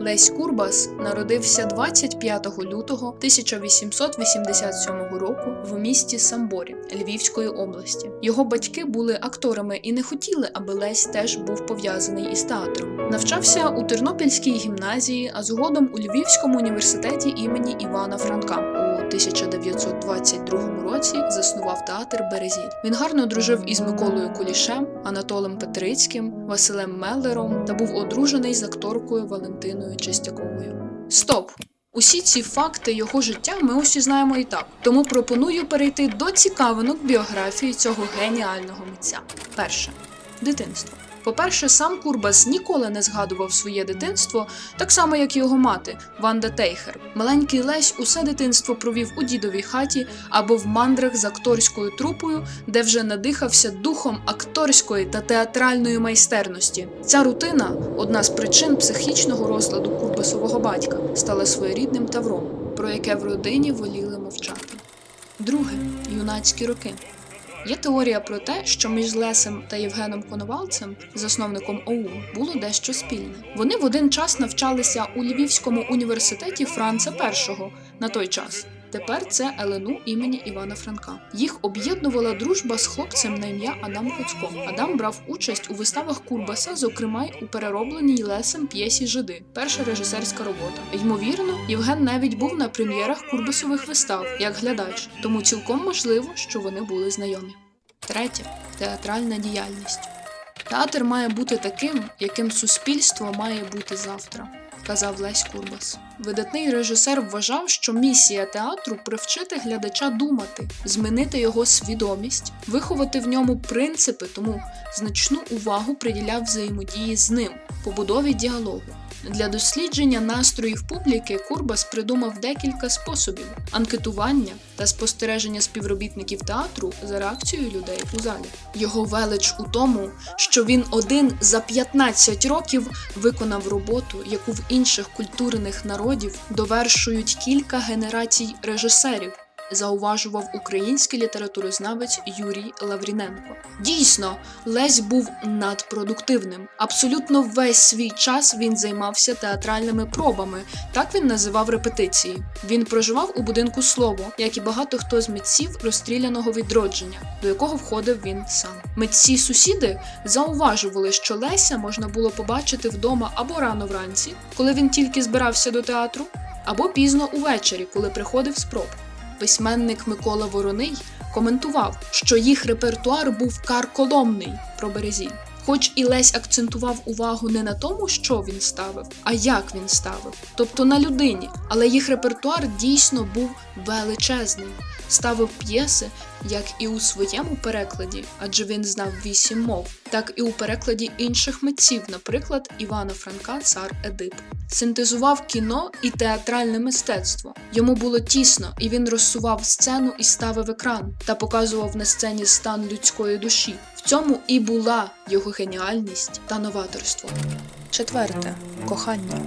Лесь Курбас народився 25 лютого 1887 року в місті Самборі Львівської області. Його батьки були акторами і не хотіли, аби Лесь теж був пов'язаний із театром. Навчався у Тернопільській гімназії, а згодом у Львівському університеті імені Івана Франка. У 1922 році заснував театр Березіль. Він гарно дружив із Миколою Кулішем, Анатолем Петрицьким, Василем Меллером та був одружений з акторкою Валентиною Чистяковою. Стоп! Усі ці факти його життя ми усі знаємо і так. Тому пропоную перейти до цікавинок біографії цього геніального митця. Перше дитинство. По-перше, сам Курбас ніколи не згадував своє дитинство, так само як і його мати Ванда Тейхер. Маленький Лесь усе дитинство провів у дідовій хаті або в мандрах з акторською трупою, де вже надихався духом акторської та театральної майстерності. Ця рутина, одна з причин психічного розладу Курбасового батька, стала своєрідним тавром, про яке в родині воліли мовчати. Друге юнацькі роки. Є теорія про те, що між Лесем та Євгеном Коновалцем, засновником ОУН, було дещо спільне. Вони в один час навчалися у Львівському університеті Франца І на той час. Тепер це ЛНУ імені Івана Франка. Їх об'єднувала дружба з хлопцем на ім'я Адам Коцько. Адам брав участь у виставах Курбаса, зокрема й у переробленій Лесем п'єсі Жиди, перша режисерська робота. Ймовірно, Євген навіть був на прем'єрах Курбасових вистав як глядач, тому цілком можливо, що вони були знайомі. Третє театральна діяльність. Театр має бути таким, яким суспільство має бути завтра, казав Лесь Курбас. Видатний режисер вважав, що місія театру привчити глядача думати, змінити його свідомість, виховати в ньому принципи, тому значну увагу приділяв взаємодії з ним, побудові діалогу. Для дослідження настроїв публіки Курбас придумав декілька способів: анкетування та спостереження співробітників театру за реакцією людей у залі. Його велич у тому, що він один за 15 років виконав роботу, яку в інших культурних народів довершують кілька генерацій режисерів. Зауважував український літературознавець Юрій Лавріненко. Дійсно, Лесь був надпродуктивним. Абсолютно весь свій час він займався театральними пробами, так він називав репетиції. Він проживав у будинку слово, як і багато хто з митців розстріляного відродження, до якого входив він сам. Митці сусіди зауважували, що Леся можна було побачити вдома або рано вранці, коли він тільки збирався до театру, або пізно увечері, коли приходив з проб. Письменник Микола Вороний коментував, що їх репертуар був карколомний про Березіль. Хоч і Лесь акцентував увагу не на тому, що він ставив, а як він ставив, тобто на людині, але їх репертуар дійсно був величезний. Ставив п'єси, як і у своєму перекладі, адже він знав вісім мов, так і у перекладі інших митців, наприклад, Івана Франка, цар Едип. Синтезував кіно і театральне мистецтво. Йому було тісно, і він розсував сцену і ставив екран та показував на сцені стан людської душі. В цьому і була його геніальність та новаторство. Четверте кохання.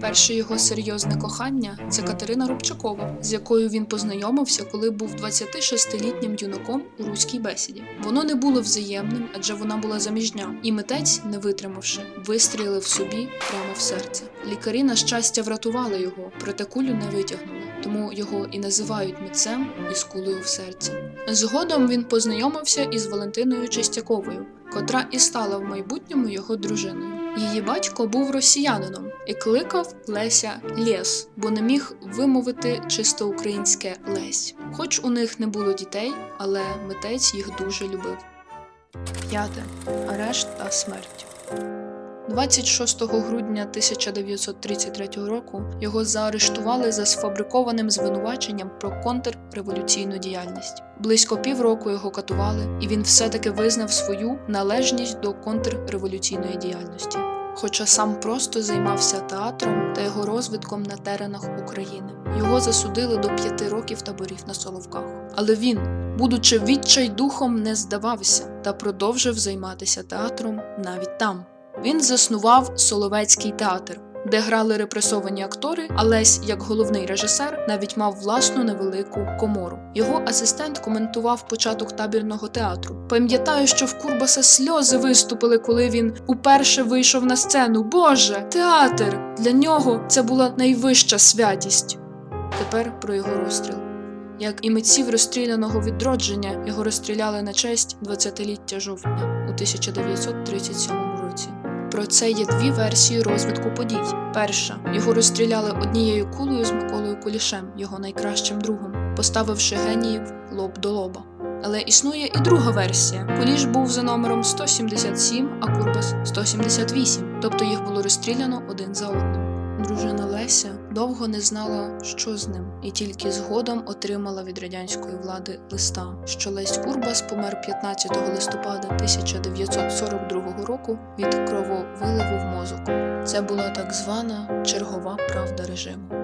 Перше його серйозне кохання це Катерина Рубчакова, з якою він познайомився, коли був 26-літнім юнаком у руській бесіді. Воно не було взаємним, адже вона була заміжня, і митець, не витримавши, вистрілив собі прямо в серце. Лікарі, на щастя, врятували його, проте кулю не витягнули, тому його і називають митцем із кулею в серці. Згодом він познайомився із Валентиною Чистяковою, котра і стала в майбутньому його дружиною. Її батько був росіянином і кликав Леся Лєс, бо не міг вимовити чисто українське Лесь. Хоч у них не було дітей, але митець їх дуже любив. П'яте арешт та смерть. 26 грудня 1933 року його заарештували за сфабрикованим звинуваченням про контрреволюційну діяльність. Близько півроку його катували, і він все-таки визнав свою належність до контрреволюційної діяльності. Хоча сам просто займався театром та його розвитком на теренах України. Його засудили до п'яти років таборів на Соловках. Але він, будучи відчайдухом, не здавався та продовжив займатися театром навіть там. Він заснував Соловецький театр, де грали репресовані актори, а Лесь, як головний режисер, навіть мав власну невелику комору. Його асистент коментував початок табірного театру. Пам'ятаю, що в Курбаса сльози виступили, коли він уперше вийшов на сцену. Боже, театр! Для нього це була найвища святість. Тепер про його розстріл. Як і митців розстріляного відродження, його розстріляли на честь 20-ліття жовтня у 1937 році. Про це є дві версії розвитку подій. Перша його розстріляли однією кулею з Миколою Кулішем, його найкращим другом, поставивши геніїв лоб до лоба. Але існує і друга версія. Куліш був за номером 177, а Курбас 178, тобто їх було розстріляно один за одним. Дружина Леся довго не знала, що з ним, і тільки згодом отримала від радянської влади листа, що Лесь Курбас помер 15 листопада 1942 року від крововиливу в мозок. Це була так звана чергова правда режиму.